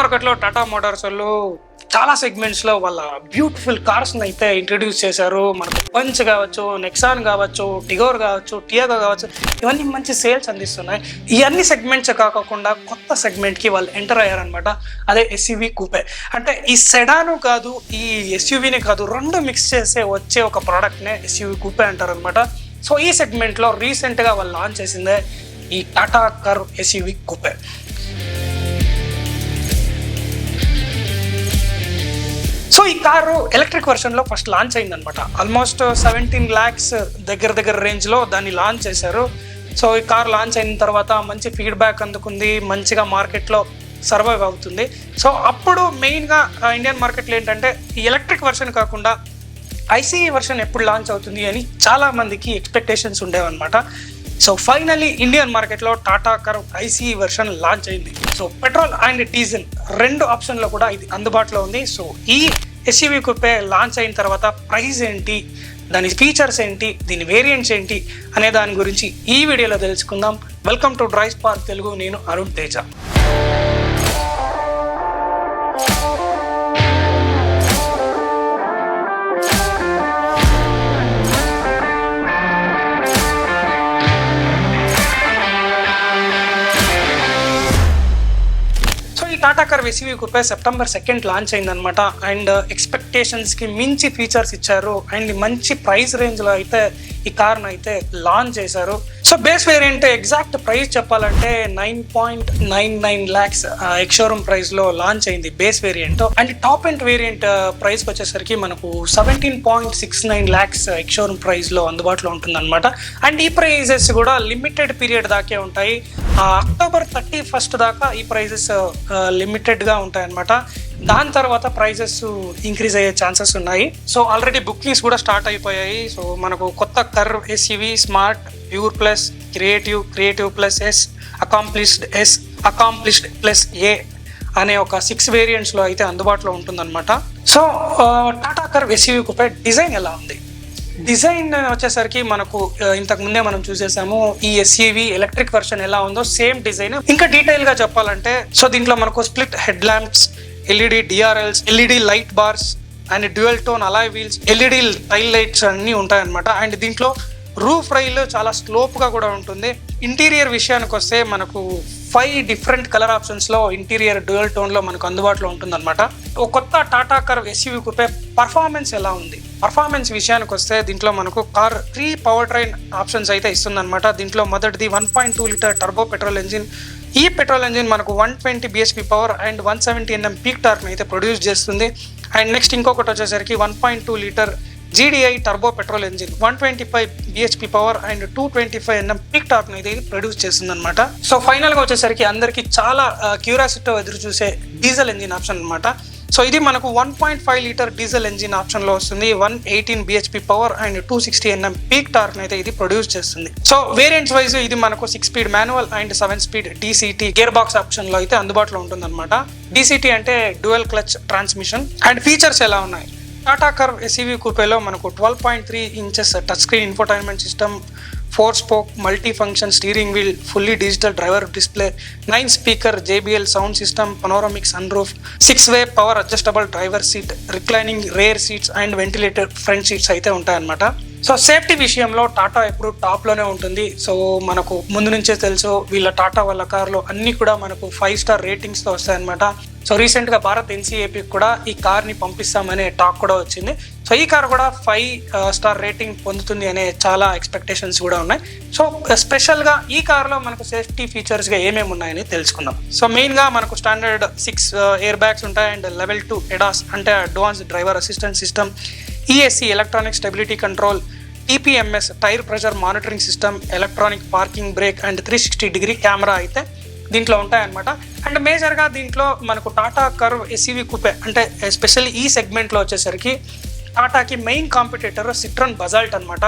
మార్కెట్లో టాటా మోటార్స్ వాళ్ళు చాలా సెగ్మెంట్స్లో వాళ్ళ బ్యూటిఫుల్ కార్స్ అయితే ఇంట్రడ్యూస్ చేశారు. మనకు పంచ్ కావచ్చు నెక్సాన్ కావచ్చు టిగోర్ కావచ్చు టియాగో కావచ్చు ఇవన్నీ మంచి సేల్స్ అందిస్తున్నాయి. ఈ అన్ని సెగ్మెంట్స్ కాకుండా కొత్త సెగ్మెంట్కి వాళ్ళు ఎంటర్ అయ్యారనమాట అదే ఎస్యూవి కూపే అంటే ఈ సెడాను కాదు ఈ ఎస్యూవీని కాదు రెండు మిక్స్ చేసే వచ్చే ఒక ప్రోడక్ట్ నే ఎస్యూవి కూపే అంటారు అనమాట సో ఈ సెగ్మెంట్లో రీసెంట్గా వాళ్ళు లాంచ్ చేసిందే ఈ టాటా కర్ ఎస్యూవి కూపే ఈ కారు ఎలక్ట్రిక్ వర్షన్లో ఫస్ట్ లాంచ్ అయింది అనమాట ఆల్మోస్ట్ సెవెంటీన్ ల్యాక్స్ దగ్గర దగ్గర రేంజ్లో దాన్ని లాంచ్ చేశారు. సో ఈ కార్ లాంచ్ అయిన తర్వాత మంచి ఫీడ్బ్యాక్ అందుకుంది మంచిగా మార్కెట్లో సర్వైవ్ అవుతుంది. సో అప్పుడు మెయిన్గా ఇండియన్ మార్కెట్లో ఏంటంటే ఈ ఎలక్ట్రిక్ వర్షన్ కాకుండా ఐసీఈ వర్షన్ ఎప్పుడు లాంచ్ అవుతుంది అని చాలా మందికి ఎక్స్పెక్టేషన్స్ ఉండేవన్నమాట. సో ఫైనలీ ఇండియన్ మార్కెట్లో Tata Curvv ICE version launch అయింది. సో పెట్రోల్ అండ్ డీజిల్ రెండు ఆప్షన్లో కూడా ఇది అందుబాటులో ఉంది. సో ఈ ఎస్యూవీ కుప్పే లాంచ్ అయిన తర్వాత ప్రైస్ ఏంటి? దాని ఫీచర్స్ ఏంటి? దీని వేరియంట్స్ ఏంటి? అనే దాని గురించి ఈ వీడియోలో తెలుసుకుందాం. Welcome to Drive Park Telugu నేను Arun Teja. Tata Curvv SUV coupe September second launch అయిందనమాట అండ్ ఎక్స్పెక్టేషన్స్కి మించి ఫీచర్స్ ఇచ్చారు. అండ్ మంచి ప్రైస్ రేంజ్లో అయితే ఈ కార్ను అయితే లాంచ్ చేశారు. So base variant exact price చెప్పాలంటే nine point nine nine lakhs ex showroom ప్రైస్లో లాంచ్ అయింది base variant and top and variant price వచ్చేసరికి మనకు seventeen point six nine lakhs ex showroom ప్రైస్లో అందుబాటులో ఉంటుందన్నమాట. అండ్ ఈ ప్రైజెస్ కూడా లిమిటెడ్ పీరియడ్ దాకే ఉంటాయి. ఆ, అక్టోబర్ థర్టీ ఫస్ట్ దాకా ఈ ప్రైజెస్ లిమిటెడ్గా ఉంటాయన్నమాట. దాని తర్వాత ప్రైజెస్ ఇంక్రీజ్ అయ్యే ఛాన్సెస్ ఉన్నాయి. సో ఆల్రెడీ బుకింగ్స్ కూడా స్టార్ట్ అయిపోయాయి. సో మనకు కొత్త Curvv SEV smart pure plus creative creative plus S accomplished S accomplished plus A అనే ఒక సిక్స్ వేరియంట్స్లో అయితే అందుబాటులో ఉంటుందన్నమాట. సో టాటా కర్ ఎస్ఈవి కుపే డిజైన్ ఎలా ఉంది? డిజైన్ వచ్చేసరికి మనకు ఇంతకు ముందే మనం చూసేసాము ఈ ఎస్ఈవి ఎలక్ట్రిక్ వర్షన్ ఎలా ఉందో సేమ్ డిజైన్ ఇంకా డీటెయిల్గా చెప్పాలంటే సో దీంట్లో మనకు split head lamps LED DRLs LED light bars and dual tone alloy wheels LED tail lights అన్ని ఉంటాయన్నమాట. అండ్ దీంట్లో రూఫ్ రైల్ చాలా స్లోప్గా కూడా ఉంటుంది. ఇంటీరియర్ విషయానికి వస్తే మనకు ఫైవ్ డిఫరెంట్ కలర్ ఆప్షన్స్లో ఇంటీరియర్ డ్యూయల్ టోన్లో మనకు అందుబాటులో ఉంటుందన్నమాట. ఒక కొత్త Tata Curvv SUV coupe performance ఎలా ఉంది? పర్ఫార్మెన్స్ విషయానికి వస్తే దీంట్లో మనకు Curvv three power train options అయితే ఇస్తుందన్నమాట. దీంట్లో మొదటిది one point two litre turbo petrol engine ఈ పెట్రోల్ ఇంజిన్ మనకు one twenty BHP power and one seventy NM peak torque అయితే ప్రొడ్యూస్ చేస్తుంది. అండ్ నెక్స్ట్ ఇంకొకటి వచ్చేసరికి one point two litre GDI turbo petrol engine one twenty five BHP power and two twenty five NM peak torque అయితే produce చేస్తుంది అనమాట so ఫైనల్గా వచ్చేసరికి అందరికి చాలా క్యూరాసిటీ ఎదురు చూసే డీజిల్ ఇంజిన్ ఆప్షన్ అనమాట సో ఇది మనకు one point five litre diesel engine ఆప్షన్లో వస్తుంది. One eighteen BHP power and two sixty NM peak torque అయితే ఇది ప్రొడ్యూస్ చేస్తుంది. సో వేరియంట్స్ వైజ్ ఇది మనకు six speed manual and seven speed DCT gear box ఆప్షన్లో అయితే అందుబాటులో ఉంటుంది అనమాట డీసీటీ అంటే dual clutch transmission and features ఎలా ఉన్నాయి? టాటా కర్ ఎస్ఈవీ కూపేలో మనకు twelve point three inches touch screen infotainment system four spoke multi function steering wheel fully digital driver display nine speaker JBL sound system panoramic sun roof six way power adjustable driver seat reclining rear seats and ventilator front seats అయితే ఉంటాయన్నమాట. So safety విషయంలో టాటా ఎప్పుడు టాప్లోనే ఉంటుంది. So మనకు ముందు నుంచే తెలుసు వీళ్ళ టాటా వాళ్ళ కార్లో అన్నీ కూడా మనకు ఫైవ్ స్టార్ రేటింగ్స్తో వస్తాయన్నమాట. సో రీసెంట్గా భారత్ ఎన్సీఏపీకి కూడా ఈ కార్ని పంపిస్తామనే టాక్ కూడా వచ్చింది. సో ఈ కార్ కూడా ఫైవ్ స్టార్ రేటింగ్ పొందుతుంది అనే చాలా ఎక్స్పెక్టేషన్స్ కూడా ఉన్నాయి. సో స్పెషల్గా ఈ కార్లో మనకు సేఫ్టీ ఫీచర్స్గా ఏమేమి ఉన్నాయని తెలుసుకుందాం. సో మెయిన్గా మనకు స్టాండర్డ్ సిక్స్ ఎయిర్ బ్యాగ్స్ ఉంటాయి. అండ్ లెవెల్ టూ ఎడాస్ అంటే advance driver assistant system ESC electronic stability control TPMS tyre pressure monitoring system electronic parking brake and three sixty degree camera అయితే దీంట్లో ఉంటాయన్నమాట. అండ్ మేజర్గా దీంట్లో మనకు టాటా కర్వ్ ఎస్సీవీ కుపే అంటే especially ఈ సెగ్మెంట్లో వచ్చేసరికి టాటాకి మెయిన్ కాంపిటేటర్ సిట్రన్ బజాల్ట్ అనమాట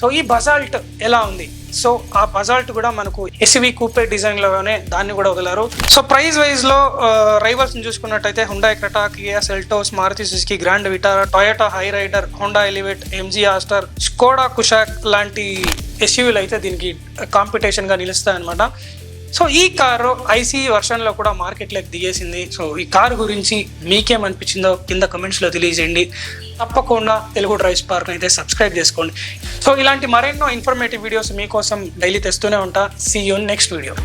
సో ఈ బజాల్ట్ ఎలా ఉంది? సో ఆ బజాల్ట్ కూడా మనకు ఎస్వి కూపే డిజైన్లోనే దాన్ని కూడా వదిలారు. సో ప్రైస్ వైజ్లో రైవల్స్ చూసుకున్నట్టయితే Hyundai Creta Kia Seltos Maruti Suzuki Grand Vitara Toyota Hyryder Honda Elevate MG Astor Skoda Kushaq లాంటి ఎస్యూలు అయితే దీనికి కాంపిటీషన్గా నిలుస్తాయి అనమాట సో ఈ కారు ఐసీ వర్షన్లో కూడా మార్కెట్లోకి దిగేసింది. సో ఈ కారు గురించి మీకేమనిపించిందో కింద కమెంట్స్లో తెలియజేయండి. తప్పకుండా తెలుగు డ్రైవ్ స్పార్క్ అయితే సబ్స్క్రైబ్ చేసుకోండి. సో ఇలాంటి మరెన్నో ఇన్ఫర్మేటివ్ వీడియోస్ మీకోసం డైలీ తెస్తూనే ఉంటా. See you next video